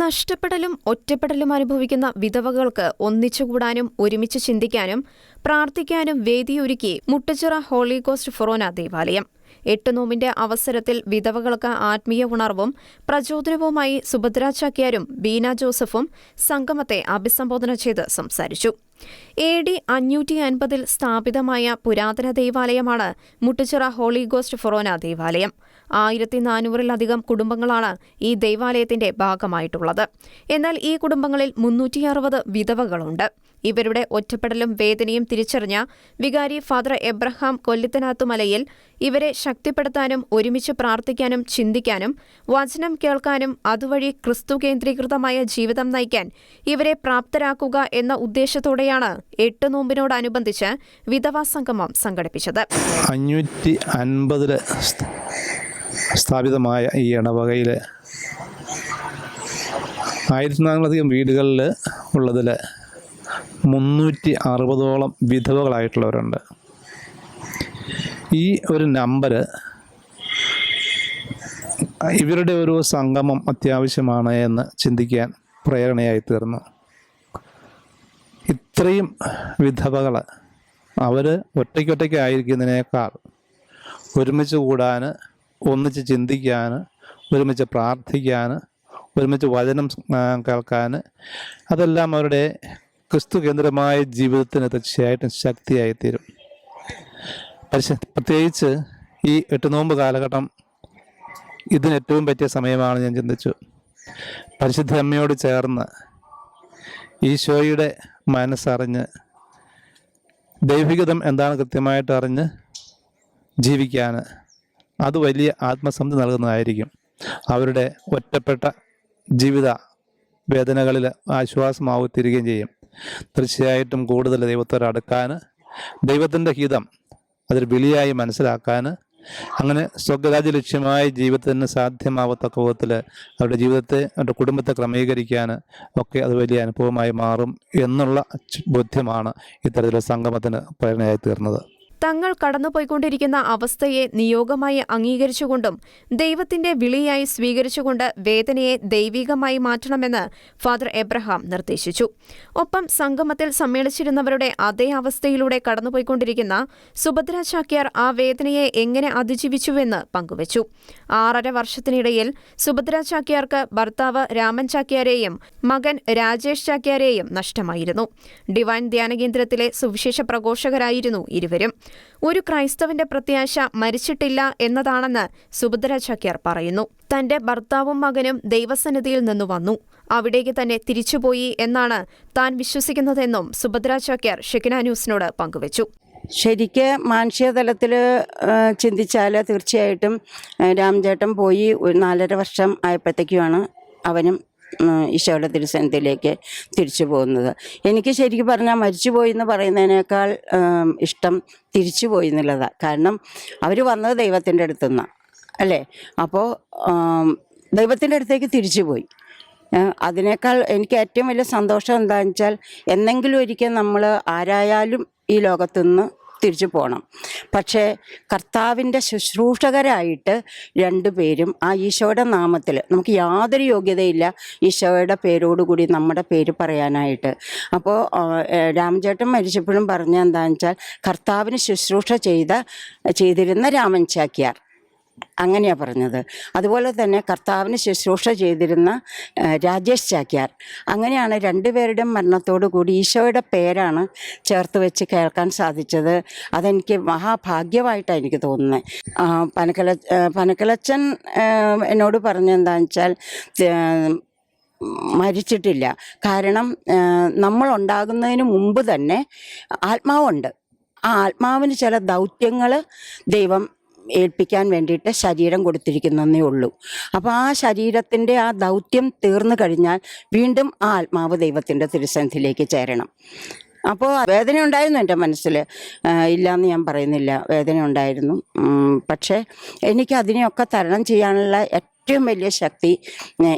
നഷ്ടപ്പെടലും ഒറ്റപ്പെടലും അനുഭവിക്കുന്ന വിധവകൾക്ക് ഒന്നിച്ചുകൂടാനും ഒരുമിച്ച് ചിന്തിക്കാനും പ്രാർത്ഥിക്കാനും വേദിയൊരുക്കി മുട്ടച്ചിറ ഹോളി കോസ്റ്റ് ഫൊറോന ദേവാലയം. എട്ട് നോമിന്റെ അവസരത്തിൽ വിധവകൾക്ക് ആത്മീയ ഉണർവും പ്രചോദനവുമായി സുഭദ്ര ചാക്യാരും ബീന ജോസഫും സംഗമത്തെ അഭിസംബോധന ചെയ്ത് സംസാരിച്ചു. എ ഡി അഞ്ഞൂറ്റി അൻപതിൽ സ്ഥാപിതമായ പുരാതന ദേവാലയമാണ് മുട്ടച്ചിറ ഹോളി ഗോസ്റ്റ് ഫൊറോന ദേവാലയം. ആയിരത്തി നാനൂറിലധികം കുടുംബങ്ങളാണ് ഈ ദൈവാലയത്തിന്റെ ഭാഗമായിട്ടുള്ളത്. എന്നാൽ ഈ കുടുംബങ്ങളിൽ മുന്നൂറ്റി അറുപത് വിധവകളുണ്ട്. ഇവരുടെ ഒറ്റപ്പെടലും വേദനയും തിരിച്ചറിഞ്ഞ വികാരി ഫാദർ എബ്രഹാം കൊല്ലിത്തനാത്തുമലയിൽ ഇവരെ ശക്തിപ്പെടുത്താനും ഒരുമിച്ച് പ്രാർത്ഥിക്കാനും ചിന്തിക്കാനും വചനം കേൾക്കാനും അതുവഴി ക്രിസ്തു കേന്ദ്രീകൃതമായ ജീവിതം നയിക്കാൻ ഇവരെ പ്രാപ്തരാക്കുക എന്ന ഉദ്ദേശത്തോടെയാണ് എട്ട് നോമ്പിനോടനുബന്ധിച്ച് വിധവാ സംഗമം സംഘടിപ്പിച്ചത്. അഞ്ഞൂറ്റി അൻപതിൽ സ്ഥാപിതമായ ഈ ഇടവകയിൽ ആയിരത്തി നാനൂറിലധികം വീടുകളിൽ ഉള്ളതിൽ മുന്നൂറ്റി അറുപതോളം വിധവകളായിട്ടുള്ളവരുണ്ട്. ഈ ഒരു നമ്പർ ഇവരുടെ ഒരു സംഗമം അത്യാവശ്യമാണ് എന്ന് ചിന്തിക്കാൻ പ്രേരണയായി തീർന്നു. ഇത്രയും വിധവകൾ അവർ ഒറ്റയ്ക്കൊറ്റയ്ക്കായിരിക്കുന്നതിനേക്കാൾ ഒരുമിച്ച് കൂടാൻ ഒന്നിച്ച് ചിന്തിക്കാൻ ഒരുമിച്ച് പ്രാർത്ഥിക്കാൻ ഒരുമിച്ച് വചനം കേൾക്കാൻ അതെല്ലാം അവരുടെ ക്രിസ്തു കേന്ദ്രമായ ജീവിതത്തിന് തീർച്ചയായിട്ടും ശക്തിയായിത്തീരും. പക്ഷെ പ്രത്യേകിച്ച് ഈ എട്ട് നോമ്പ് കാലഘട്ടം ഇതിന് ഏറ്റവും പറ്റിയ സമയമാണ് ഞാൻ ചിന്തിച്ചു. പരിശുദ്ധ അമ്മയോട് ചേർന്ന് ഈശോയുടെ മനസ്സറിഞ്ഞ് ദൈവികതം എന്താണ് കൃത്യമായിട്ട് അറിഞ്ഞ് ജീവിക്കാൻ അത് വലിയ ആത്മസംതൃപ്തി നൽകുന്നതായിരിക്കും. അവരുടെ ഒറ്റപ്പെട്ട ജീവിത വേദനകളിൽ ആശ്വാസമാവും തിരികെയും ചെയ്യും. തീർച്ചയായിട്ടും കൂടുതൽ ദൈവത്തോട് അടുക്കാൻ ദൈവത്തിന്റെ ഹിതം അതൊരു വിളിയായി മനസ്സിലാക്കാൻ അങ്ങനെ സ്വർഗരാജ്യ ലക്ഷ്യമായ ജീവിതത്തിന് സാധ്യമാവത്തക്ക വിധത്തിൽ അവരുടെ ജീവിതത്തെ അവരുടെ കുടുംബത്തെ ക്രമീകരിക്കാൻ ഒക്കെ അത് വലിയ അനുഭവമായി മാറും എന്നുള്ള ബോധ്യമാണ് ഇത്തരത്തിലുള്ള സംഗമത്തിന് പ്രേരണയായി തീർന്നത്. തങ്ങൾ കടന്നുപോയിക്കൊണ്ടിരിക്കുന്ന അവസ്ഥയെ നിയോഗമായി അംഗീകരിച്ചുകൊണ്ടും ദൈവത്തിന്റെ വിളിയായി സ്വീകരിച്ചുകൊണ്ട് വേദനയെ ദൈവികമായി മാറ്റണമെന്ന് ഫാദർ എബ്രഹാം നിർദ്ദേശിച്ചു. ഒപ്പം സംഗമത്തിൽ സമ്മേളിച്ചിരുന്നവരുടെ അതേ അവസ്ഥയിലൂടെ കടന്നുപോയിക്കൊണ്ടിരിക്കുന്ന സുഭദ്ര ചാക്യാർ ആ വേദനയെ എങ്ങനെ അതിജീവിച്ചുവെന്ന് പങ്കുവച്ചു. ആറര വർഷത്തിനിടയിൽ സുഭദ്ര ചാക്യാർക്ക് ഭർത്താവ് രാമൻ ചാക്യാരെയും മകൻ രാജേഷ് ചാക്യാരെയും നഷ്ടമായിരുന്നു. ഡിവൈൻ ധ്യാനകേന്ദ്രത്തിലെ സുവിശേഷ പ്രഘോഷകരായിരുന്നു ഇരുവരും. ഒരു ക്രൈസ്തവന്റെ പ്രത്യാശ മരിച്ചിട്ടില്ല എന്നതാണെന്ന് സുഭദ്ര ചക്യർ പറയുന്നു. തന്റെ ഭർത്താവും മകനും ദൈവസന്നിധിയിൽ നിന്നു വന്നു. അവിടേക്ക് തന്നെ തിരിച്ചുപോയി എന്നാണ് താൻ വിശ്വസിക്കുന്നതെന്നും സുഭദ്ര ചാക്യാർ ഷെക്കിന ന്യൂസിനോട് പങ്കുവച്ചു. ശരിക്ക് മാനുഷിക തലത്തിൽ ചിന്തിച്ചാൽ തീർച്ചയായിട്ടും രാംചേട്ടൻ പോയി നാലര വർഷം ആയപ്പോഴത്തേക്കുമാണ് അവനും ഈശോയുടെ തിരുസന്നിധിയിലേക്ക് തിരിച്ചു പോകുന്നത്. എനിക്ക് ശരിക്കും പറഞ്ഞാൽ മരിച്ചു പോയി എന്ന് പറയുന്നതിനേക്കാൾ ഇഷ്ടം തിരിച്ചു പോയി എന്നുള്ളതാണ് കാരണം അവർ വന്നത് ദൈവത്തിന്റെ അടുത്തുനിന്നാണ് അല്ലേ? അപ്പോൾ ദൈവത്തിന്റെ അടുത്തേക്ക് തിരിച്ചു പോയി. അതിനേക്കാൾ എനിക്ക് ഏറ്റവും വലിയ സന്തോഷം എന്താണെന്ന് വെച്ചാൽ എന്നെങ്കിലും ഒരിക്കൽ നമ്മൾ ആരായാലും ഈ ലോകത്തുനിന്ന് തിരിച്ചു പോകണം പക്ഷേ കർത്താവിന്റെ ശുശ്രൂഷകരായിട്ട് രണ്ടുപേരും ആ ഈശോയുടെ നാമത്തിൽ നമുക്ക് യാതൊരു യോഗ്യതയില്ല ഈശോയുടെ പേരോടുകൂടി നമ്മുടെ പേര് പറയാനായിട്ട്. അപ്പോൾ രാമചേട്ടൻ മരിച്ചപ്പോഴും പറഞ്ഞ എന്താണെന്ന് വെച്ചാൽ കർത്താവിന് ശുശ്രൂഷ ചെയ്ത ചെയ്തിരുന്ന രാമൻ ചാക്യാർ അങ്ങനെയാണ് പറഞ്ഞത്. അതുപോലെ തന്നെ കർത്താവിന് ശുശ്രൂഷ ചെയ്തിരുന്ന രാജേഷ് ചാക്യാർ. അങ്ങനെയാണ് രണ്ടുപേരുടെയും മരണത്തോടു കൂടി ഈശോയുടെ പേരാണ് ചേർത്ത് വെച്ച് കേൾക്കാൻ സാധിച്ചത്. അതെനിക്ക് മഹാഭാഗ്യമായിട്ടാണ് എനിക്ക് തോന്നുന്നത്. പനക്കല പനക്കലച്ചൻ എന്നോട് പറഞ്ഞെന്താണെന്ന് വെച്ചാൽ മരിച്ചിട്ടില്ല. കാരണം നമ്മൾ ഉണ്ടാകുന്നതിന് മുമ്പ് തന്നെ ആത്മാവുണ്ട്. ആ ആത്മാവിന് ചില ദൗത്യങ്ങൾ ദൈവം ഏൽപ്പിക്കാൻ വേണ്ടിയിട്ട് ശരീരം കൊടുത്തിരിക്കുന്നതേ ഉള്ളൂ. അപ്പോൾ ആ ശരീരത്തിന്റെ ആ ദൗത്യം തീർന്നു കഴിഞ്ഞാൽ വീണ്ടും ആ ആത്മാവ് ദൈവത്തിന്റെ തിരുസന്നിധിയിലേക്ക് ചേരണം. അപ്പോൾ വേദന ഉണ്ടായിരുന്നു എന്റെ മനസ്സിൽ. ഇല്ലയെന്ന് ഞാൻ പറയുന്നില്ല. വേദന ഉണ്ടായിരുന്നു. പക്ഷേ എനിക്ക് അതിനെയൊക്കെ തരണം ചെയ്യാനുള്ള ഏറ്റവും വലിയ ശക്തി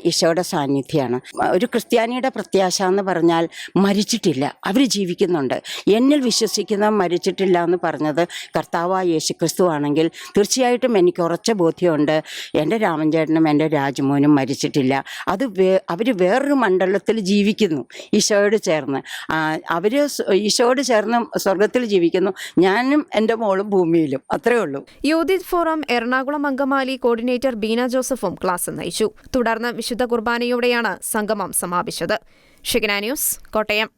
ഈശോയുടെ സാന്നിധ്യമാണ് ഒരു ക്രിസ്ത്യാനിയുടെ പ്രത്യാശ എന്ന് പറഞ്ഞാൽ മരിച്ചിട്ടില്ല. അവർ ജീവിക്കുന്നുണ്ട്. എന്നിൽ വിശ്വസിക്കുന്ന മരിച്ചിട്ടില്ല എന്ന് പറഞ്ഞത് കർത്താവായ യേശു ക്രിസ്തു ആണെങ്കിൽ തീർച്ചയായിട്ടും എനിക്ക് ഉറച്ച ബോധ്യമുണ്ട്. എന്റെ രാമൻചേട്ടനും എന്റെ രാജമോനും മരിച്ചിട്ടില്ല. അത് വേ അവർ വേറൊരു മണ്ഡലത്തിൽ ജീവിക്കുന്നു ഈശോയോട് ചേർന്ന്. അവർ ഈശോയോട് ചേർന്ന് സ്വർഗത്തിൽ ജീവിക്കുന്നു. ഞാനും എന്റെ മോളും ഭൂമിയിലും. അത്രേ ഉള്ളൂ. Youth forum Ernakulam Angamaly coordinator Beena ജോസഫും ക്ലാസ് നയിച്ചു. തുടർന്ന് വിശുദ്ധ കുർബാനയോടെയാണ് സംഗമം സമാപിച്ചത്. ഷിഗ്ന ന്യൂസ് കോട്ടയം.